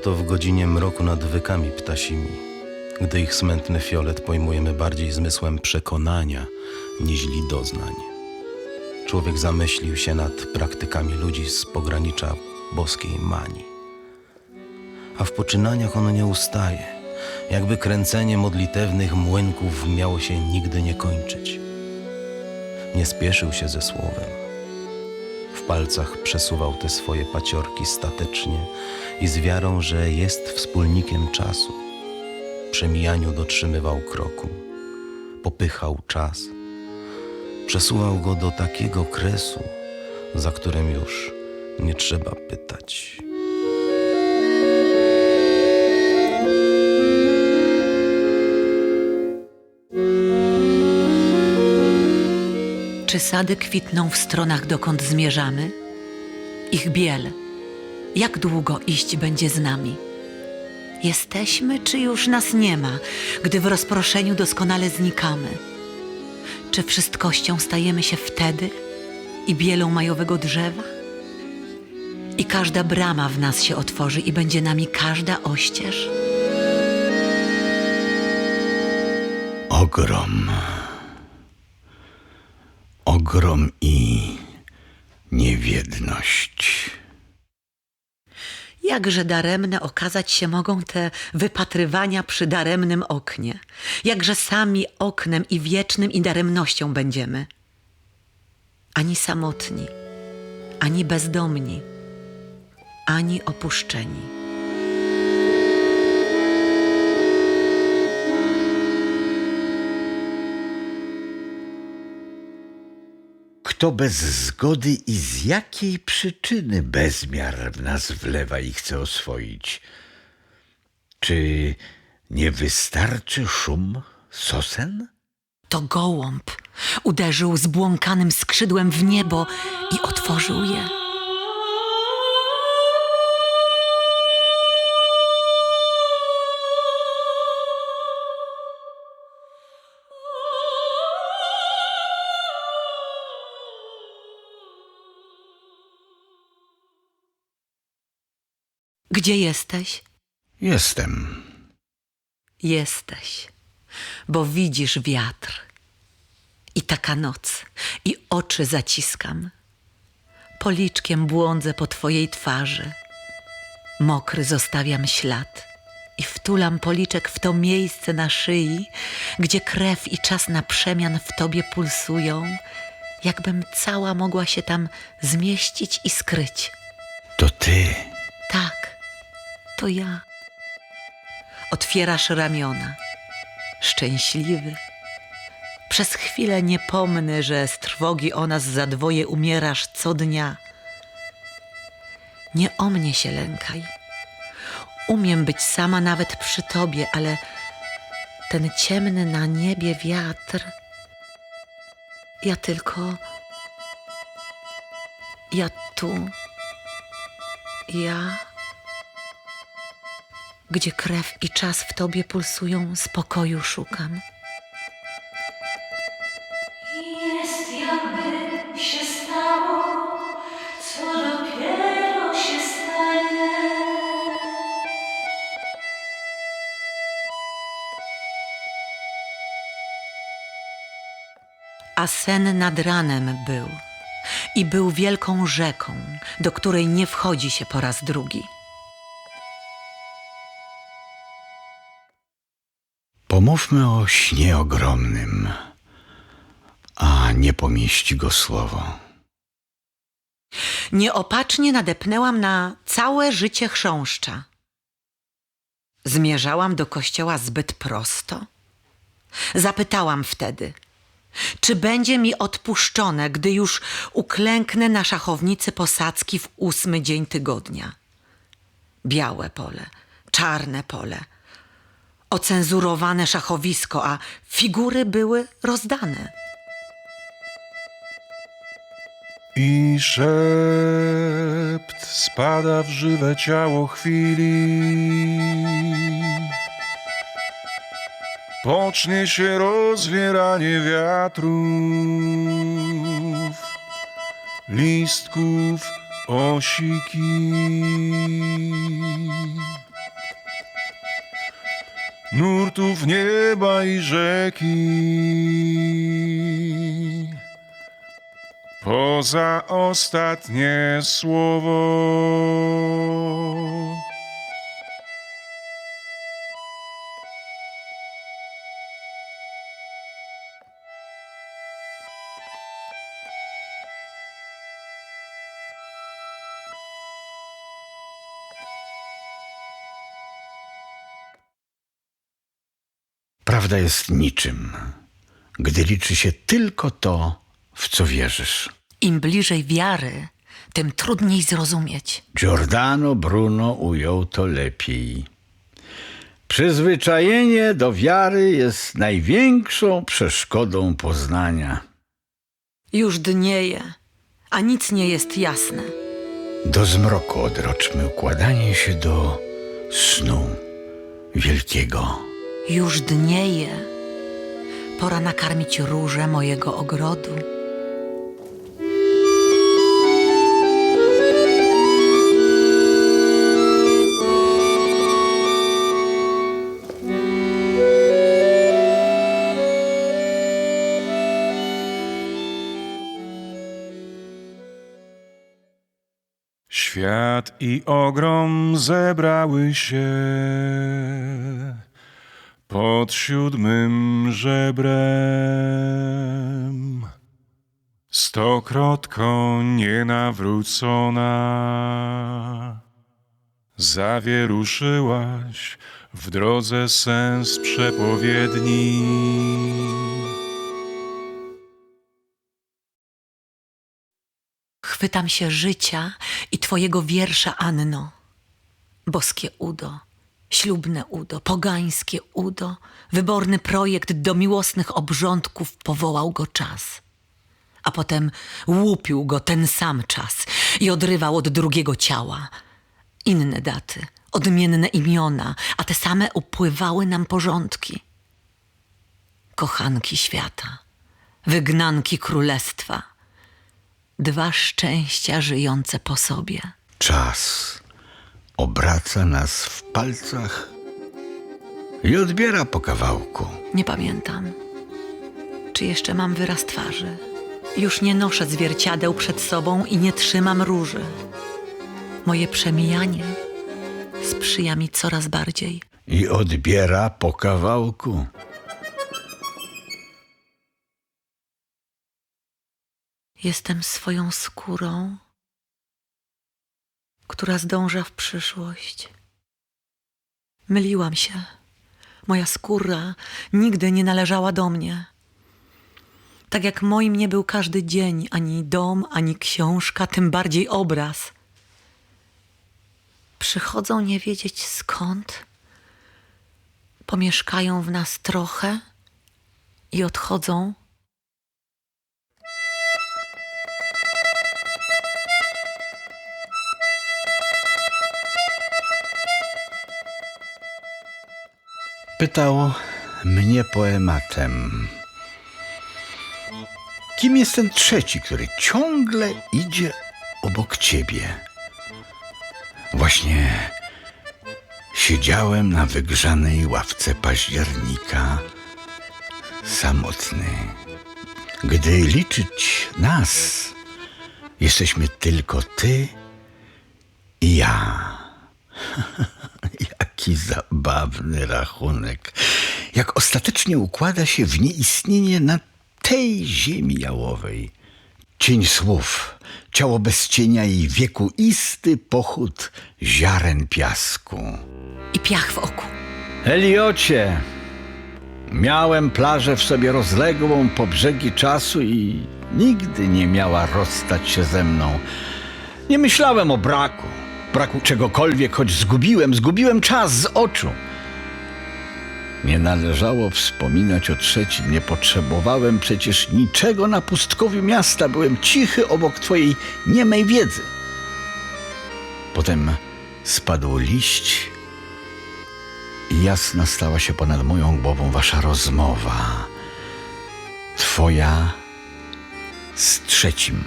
oto w godzinie mroku nad wykami ptasimi, gdy ich smętny fiolet pojmujemy bardziej zmysłem przekonania niźli doznań. Człowiek zamyślił się nad praktykami ludzi z pogranicza boskiej manii. A w poczynaniach on nie ustaje, jakby kręcenie modlitewnych młynków miało się nigdy nie kończyć. Nie spieszył się ze słowem. W palcach przesuwał te swoje paciorki statecznie i z wiarą, że jest wspólnikiem czasu. Przy mijaniu dotrzymywał kroku, popychał czas, przesuwał go do takiego kresu, za którym już nie trzeba pytać. Czy sady kwitną w stronach, dokąd zmierzamy? Ich biel, jak długo iść będzie z nami? Jesteśmy, czy już nas nie ma, gdy w rozproszeniu doskonale znikamy? Czy wszystkością stajemy się wtedy i bielą majowego drzewa? I każda brama w nas się otworzy i będzie nami każda oścież? Ogrom. Ogrom i niewiedność. Jakże daremne okazać się mogą te wypatrywania przy daremnym oknie. Jakże sami oknem i wiecznym i daremnością będziemy. Ani samotni, ani bezdomni, ani opuszczeni. Kto bez zgody i z jakiej przyczyny bezmiar w nas wlewa i chce oswoić? Czy nie wystarczy szum sosen? To gołąb uderzył zbłąkanym skrzydłem w niebo i otworzył je. Gdzie jesteś? Jestem. Jesteś, bo widzisz wiatr. I taka noc, i oczy zaciskam. Policzkiem błądzę po twojej twarzy. Mokry zostawiam ślad i wtulam policzek w to miejsce na szyi, gdzie krew i czas na przemian w tobie pulsują, jakbym cała mogła się tam zmieścić i skryć. To ty. Tak, to ja. Otwierasz ramiona, szczęśliwy. Przez chwilę nie pomnę, że z trwogi o nas za dwoje umierasz co dnia. Nie o mnie się lękaj. Umiem być sama nawet przy tobie, ale ten ciemny na niebie wiatr. Ja tylko. Ja tu. Ja gdzie krew i czas w tobie pulsują, spokoju szukam. Jest jakby się stało, co dopiero się stanie. A sen nad ranem był i był wielką rzeką, do której nie wchodzi się po raz drugi. Pomówmy o śnie ogromnym, a nie pomieści go słowo. Nieopatrznie nadepnęłam na całe życie chrząszcza. Zmierzałam do kościoła zbyt prosto. Zapytałam wtedy, czy będzie mi odpuszczone, gdy już uklęknę na szachownicy posadzki w ósmy dzień tygodnia. Białe pole, czarne pole, ocenzurowane szachowisko, a figury były rozdane. I szept spada w żywe ciało chwili. Pocznie się rozwieranie wiatrów, listków, osiki. Nurtów nieba i rzeki. Poza ostatnie słowo. Prawda jest niczym, gdy liczy się tylko to, w co wierzysz. Im bliżej wiary, tym trudniej zrozumieć. Giordano Bruno ujął to lepiej. Przyzwyczajenie do wiary jest największą przeszkodą poznania. Już dnieje, a nic nie jest jasne. Do zmroku odroczmy układanie się do snu wielkiego. Już dnieje. Pora nakarmić róże mojego ogrodu. Świat i ogrom zebrały się pod siódmym żebrem. Stokrotko nienawrócona, zawieruszyłaś w drodze sens przepowiedni. Chwytam się życia i twojego wiersza, Anno. Boskie udo, ślubne udo, pogańskie udo, wyborny projekt do miłosnych obrządków powołał go czas. A potem łupił go ten sam czas i odrywał od drugiego ciała. Inne daty, odmienne imiona, a te same upływały nam porządki. Kochanki świata, wygnanki królestwa – dwa szczęścia żyjące po sobie. Czas obraca nas w palcach i odbiera po kawałku. Nie pamiętam, czy jeszcze mam wyraz twarzy. Już nie noszę zwierciadeł przed sobą i nie trzymam róży. Moje przemijanie sprzyja mi coraz bardziej. I odbiera po kawałku. Jestem swoją skórą, która zdąża w przyszłość. Myliłam się. Moja skóra nigdy nie należała do mnie. Tak jak moim nie był każdy dzień, ani dom, ani książka, tym bardziej obraz. Przychodzą nie wiedzieć skąd, pomieszkają w nas trochę i odchodzą Pytał mnie poematem. Kim jest ten trzeci, który ciągle idzie obok ciebie? Właśnie siedziałem na wygrzanej ławce października, samotny. Gdy liczyć nas, jesteśmy tylko ty i ja. Jaki zabawny rachunek. Jak ostatecznie układa się w nieistnienie na tej ziemi jałowej. Cień słów, ciało bez cienia i wiekuisty pochód ziaren piasku. i piach w oku. Eliocie, miałem plażę w sobie rozległą po brzegi czasu i nigdy nie miała rozstać się ze mną. Nie myślałem o braku, braku czegokolwiek, choć zgubiłem, zgubiłem czas z oczu. Nie należało wspominać o trzecim, nie potrzebowałem przecież niczego na pustkowiu miasta, byłem cichy obok twojej niemej wiedzy. Potem spadł liść i jasna stała się ponad moją głową wasza rozmowa. Twoja z trzecim.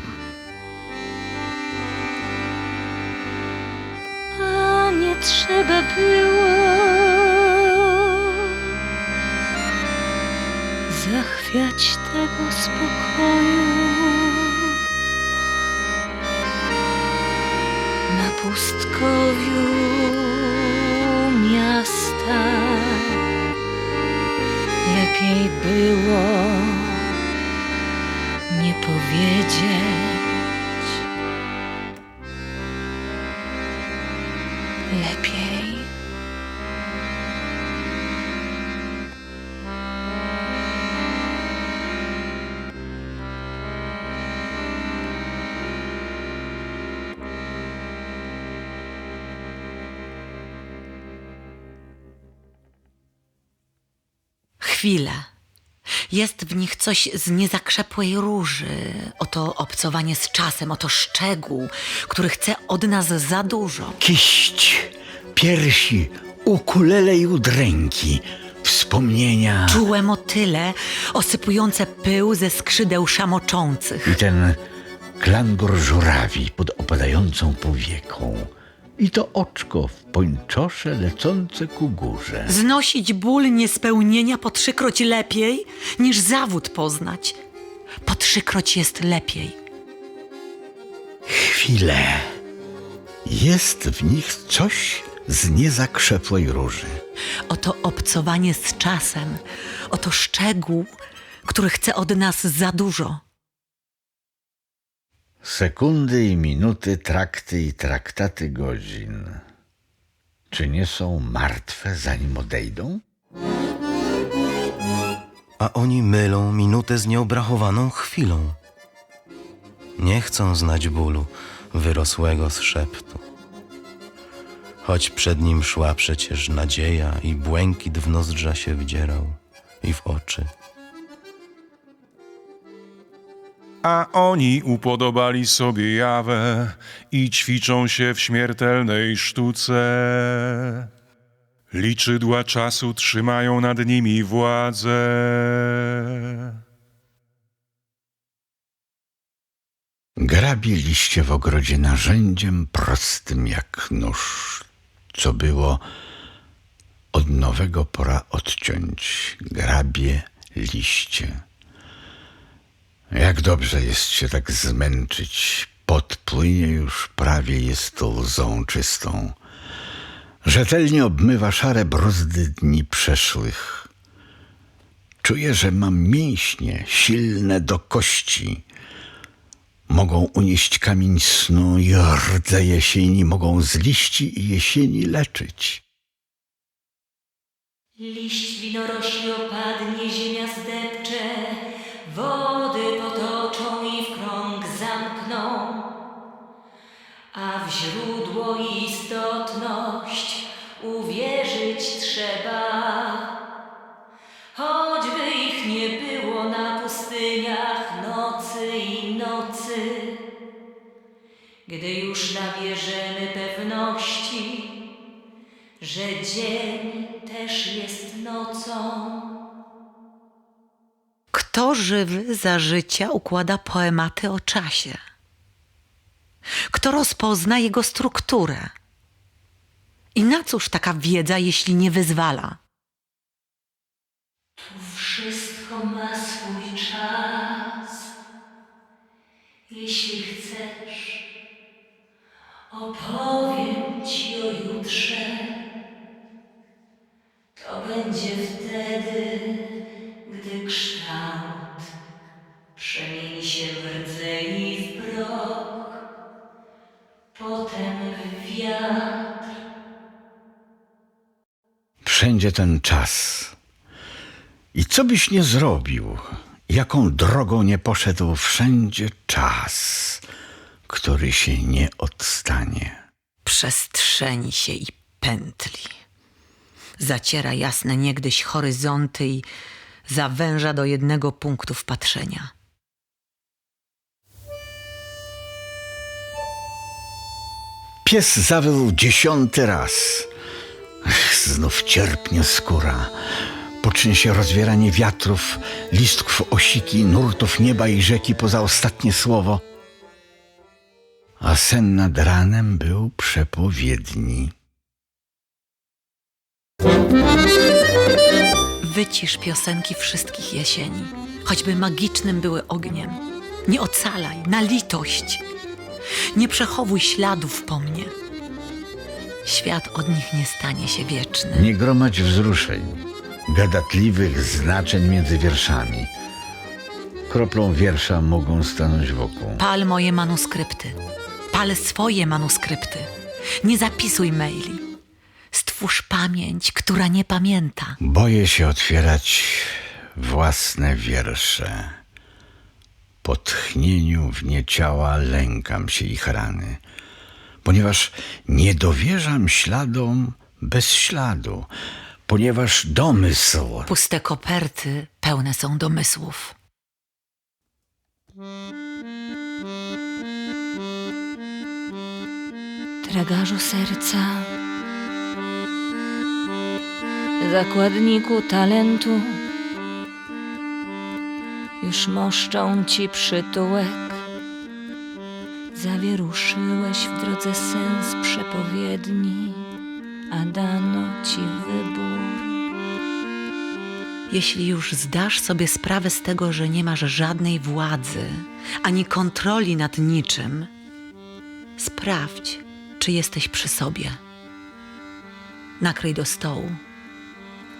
trzeba było zachwiać tego spokoju. Na pustkowiu miasta lepiej było nie powiedzieć. Jest w nich coś z niezakrzepłej róży. Oto obcowanie z czasem, oto szczegół, który chce od nas za dużo. Kiść, piersi, ukulele i udręki, wspomnienia Czułe motyle, osypujące pył ze skrzydeł szamoczących. i ten klangur żurawi pod opadającą powieką. I to oczko w pończosze lecące ku górze. Znosić ból niespełnienia po trzykroć lepiej, niż zawód poznać. Po trzykroć jest lepiej. Chwile. Jest w nich coś z niezakrzepłej róży. Oto obcowanie z czasem, oto szczegół, który chce od nas za dużo. Sekundy i minuty, trakty i traktaty godzin. Czy nie są martwe, zanim odejdą? A oni mylą minutę z nieobrachowaną chwilą. Nie chcą znać bólu wyrosłego z szeptu. Choć przed nim szła przecież nadzieja i błękit w nozdrza się wdzierał i w oczy. A oni upodobali sobie jawę i ćwiczą się w śmiertelnej sztuce. Liczydła czasu trzymają nad nimi władzę. Grabiliście w ogrodzie narzędziem prostym jak nóż, co było od nowego pora odciąć. Grabie liście. Jak dobrze jest się tak zmęczyć. Podpłynie już prawie jest łzą czystą. Rzetelnie obmywa szare bruzdy dni przeszłych. Czuję, że mam mięśnie silne do kości. Mogą unieść kamień snu i rdze jesieni, mogą z liści i jesieni leczyć. Liść winorośli opadnie, ziemia zdepcze, wody potoczą i w krąg zamkną, a w źródło istotność uwierzyć trzeba. Choćby ich nie było na pustyniach nocy i nocy, gdy już nabierzemy pewności, że dzień też jest nocą. Kto żywy za życia układa poematy o czasie? Kto rozpozna jego strukturę? I na cóż taka wiedza, jeśli nie wyzwala? Wszystko ma swój czas. Jeśli chcesz, opowiem ci o jutrze. To będzie wtedy, gdy kształt przemieni się w rdze i w proch, potem w wiatr. Wszędzie ten czas. I co byś nie zrobił, jaką drogą nie poszedł, wszędzie czas, który się nie odstanie. Przestrzeni się i pętli. Zaciera jasne niegdyś horyzonty i zawęża do jednego punktu wpatrzenia. Pies zawył dziesiąty raz. Ech, znów cierpnie skóra. Pocznie się rozwieranie wiatrów, listków osiki, nurtów nieba i rzeki poza ostatnie słowo. A sen nad ranem był przepowiedni. Wycisz piosenki wszystkich jesieni. Choć choćby magicznym były ogniem. Nie ocalaj, na litość. Nie przechowuj śladów po mnie. Świat od nich nie stanie się wieczny. Nie gromadź wzruszeń, gadatliwych znaczeń między wierszami. Kroplą wiersza mogą stanąć wokół. Pal moje manuskrypty. Pal swoje manuskrypty. Nie zapisuj maili. Stwórz pamięć, która nie pamięta. Boję się otwierać własne wiersze. Po tchnieniu w nie ciała lękam się ich rany, ponieważ nie dowierzam śladom bez śladu, ponieważ domysł Puste koperty pełne są domysłów. Tragarzu serca, zakładniku talentu, już moszczą ci przytułek. Zawieruszyłeś w drodze sens przepowiedni, a dano ci wybór. Jeśli już zdasz sobie sprawę z tego, że nie masz żadnej władzy ani kontroli nad niczym, sprawdź, czy jesteś przy sobie. Nakryj do stołu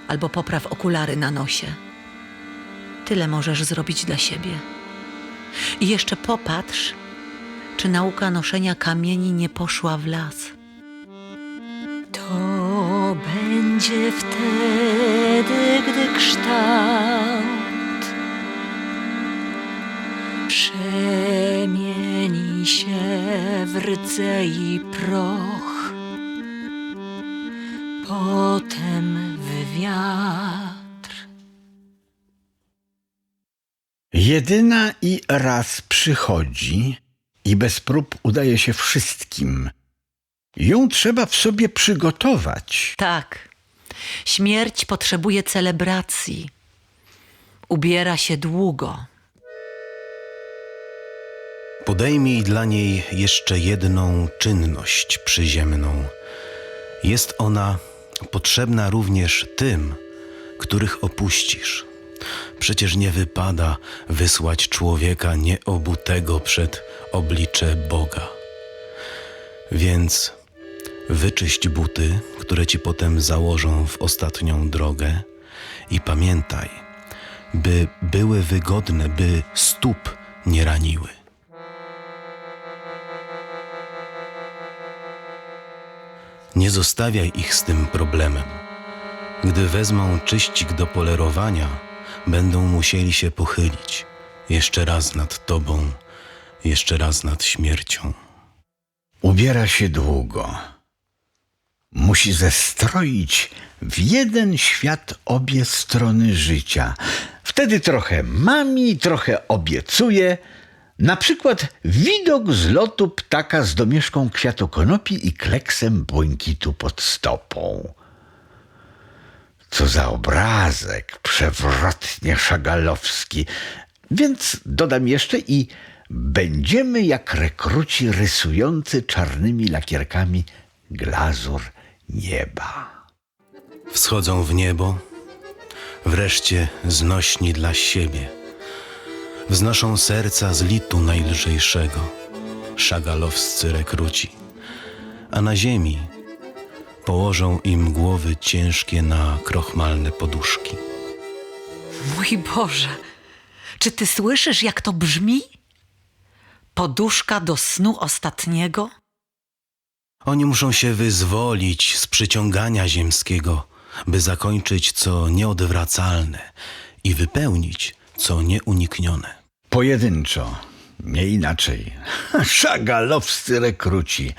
albo popraw okulary na nosie. Tyle możesz zrobić dla siebie. I jeszcze popatrz, czy nauka noszenia kamieni nie poszła w las. To będzie wtedy, gdy kształt przemieni się w rdzę i proch, potem w Jedyna i raz przychodzi i bez prób udaje się wszystkim. Ją trzeba w sobie przygotować. Tak. Śmierć potrzebuje celebracji. Ubiera się długo. Podejmij dla niej jeszcze jedną czynność przyziemną. Jest ona potrzebna również tym, których opuścisz. Przecież nie wypada wysłać człowieka nieobutego przed oblicze Boga. Więc wyczyść buty, które ci potem założą w ostatnią drogę i pamiętaj, by były wygodne, by stóp nie raniły. Nie zostawiaj ich z tym problemem. Gdy wezmą czyścik do polerowania, będą musieli się pochylić jeszcze raz nad tobą, jeszcze raz nad śmiercią. Ubiera się długo. Musi zestroić w jeden świat obie strony życia. Wtedy trochę mami, trochę obiecuje. Na przykład widok z lotu ptaka z domieszką kwiatu konopi i kleksem błękitu pod stopą. Co za obrazek przewrotnie szagalowski. Więc dodam jeszcze i będziemy jak rekruci rysujący czarnymi lakierkami glazur nieba. Wschodzą w niebo, wreszcie znośni dla siebie. Wznoszą serca z litu najlżejszego, szagalowscy rekruci, a na ziemi położą im głowy ciężkie na krochmalne poduszki. Mój Boże, czy ty słyszysz, jak to brzmi? Poduszka do snu ostatniego? Oni muszą się wyzwolić z przyciągania ziemskiego, by zakończyć co nieodwracalne i wypełnić co nieuniknione. Pojedynczo, nie inaczej. Szagalowscy rekruci.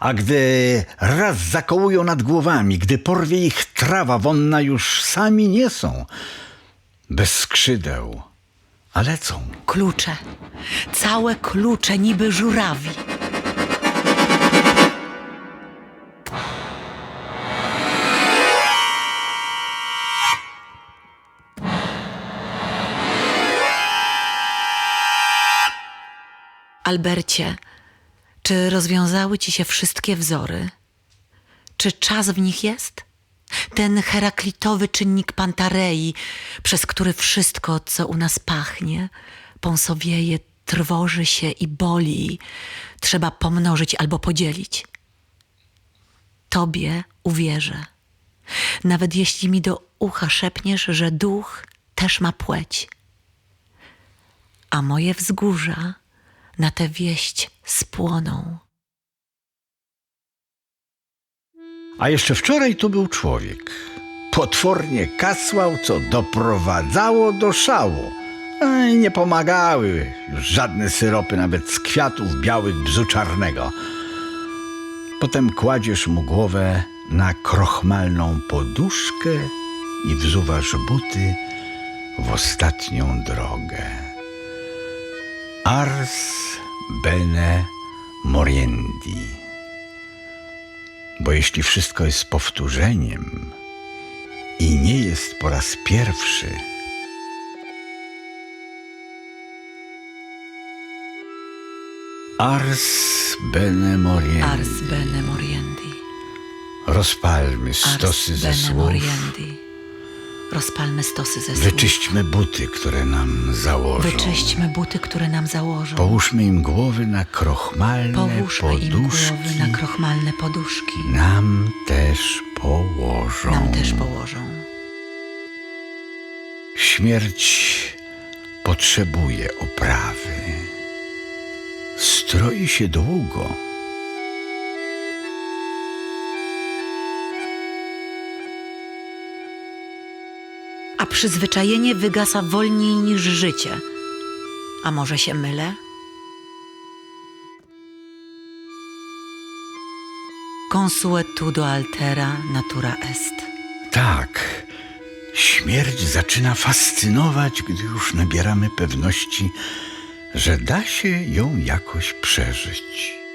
A gdy raz zakołują nad głowami, gdy porwie ich trawa wonna, już sami nie są. Bez skrzydeł, a lecą. Klucze, całe klucze niby żurawi. Albercie, czy rozwiązały ci się wszystkie wzory? Czy czas w nich jest? Ten heraklitowy czynnik Pantarei, przez który wszystko, co u nas pachnie, pąsowieje, trwoży się i boli, trzeba pomnożyć albo podzielić. Tobie uwierzę. Nawet jeśli mi do ucha szepniesz, że duch też ma płeć. A moje wzgórza na tę wieść spłoną. A jeszcze wczoraj to był człowiek. Potwornie kasłał, co doprowadzało do szału. Ej, nie pomagały już żadne syropy, nawet z kwiatów białych bzu czarnego. Potem kładziesz mu głowę na krochmalną poduszkę i wzuwasz buty w ostatnią drogę. Ars bene moriendi. Bo jeśli wszystko jest powtórzeniem i nie jest po raz pierwszy, Ars bene moriendi. Ars bene moriendi. Rozpalmy Ars stosy ze bene słów. moriendi. Rozpalmy stosy ze słów. Wyczyśćmy buty, które nam założą. Wyczyśćmy buty, które nam założą. Połóżmy im głowy na krochmalne Połóżmy im poduszki. głowy na krochmalne poduszki. Nam też położą. Nam też położą. Śmierć potrzebuje oprawy. Stroi się długo. A przyzwyczajenie wygasa wolniej niż życie. A może się mylę? Consuetudo altera natura est. Tak, śmierć zaczyna fascynować, gdy już nabieramy pewności, że da się ją jakoś przeżyć.